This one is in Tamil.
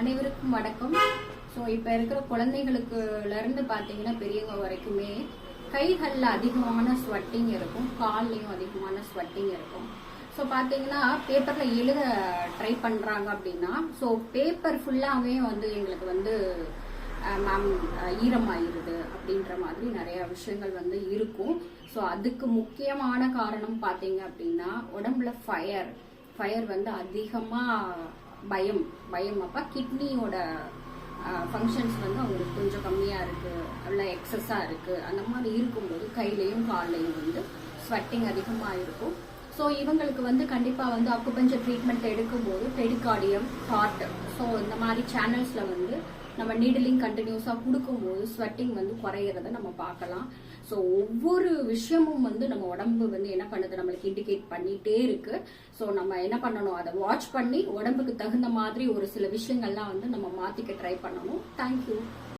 அனைவருக்கும் வணக்கம். ஸோ இப்போ இருக்கிற குழந்தைகளுக்குலேருந்து பார்த்தீங்கன்னா பெரியவங்க வரைக்குமே கைகளில் அதிகமான ஸ்வெட்டிங் இருக்கும். கால்லையும் அதிகமான ஸ்வெட்டிங் இருக்கும். ஸோ பார்த்தீங்கன்னா பேப்பரில் எழுத ட்ரை பண்ணுறாங்க அப்படின்னா ஸோ பேப்பர் ஃபுல்லாகவே வந்து எங்களுக்கு வந்து மேம் ஈரமாயிருது அப்படின்ற மாதிரி நிறைய விஷயங்கள் வந்து இருக்கும். ஸோ அதுக்கு முக்கியமான காரணம் பார்த்தீங்க அப்படின்னா உடம்புல ஃபயர் ஃபயர் வந்து அதிகமாக பயம் பயம். அப்போ கிட்னியோட ஃபங்க்ஷன்ஸ் வந்து அவங்களுக்கு கொஞ்சம் கம்மியாக இருக்குது இல்லை எக்ஸஸாக இருக்குது அந்த மாதிரி இருக்கும்போது கையிலையும் கால்லையும் வந்து ஸ்வெட்டிங் அதிகமாக இருக்கும். ஸோ இவங்களுக்கு வந்து கண்டிப்பாக வந்து அக்குபஞ்சர் ட்ரீட்மெண்ட் எடுக்கும்போது டெடிகார்டியம் ஹார்ட் ஸோ இந்த மாதிரி சேனல்ஸில் வந்து நம்ம நீடலிங் கண்டினியூஸாக கொடுக்கும்போது ஸ்வெட்டிங் வந்து குறையிறத நம்ம பார்க்கலாம். ஸோ ஒவ்வொரு விஷயமும் வந்து நம்ம உடம்பு வந்து என்ன பண்ணுது? நம்மளுக்கு இண்டிகேட் பண்ணிகிட்டே இருக்கு. ஸோ நம்ம என்ன பண்ணணும்? அதை வாட்ச் பண்ணி உடம்புக்கு தகுந்த மாதிரி ஒரு சில விஷயங்கள்லாம் வந்து நம்ம மாற்றிக்க ட்ரை பண்ணணும். தேங்க்யூ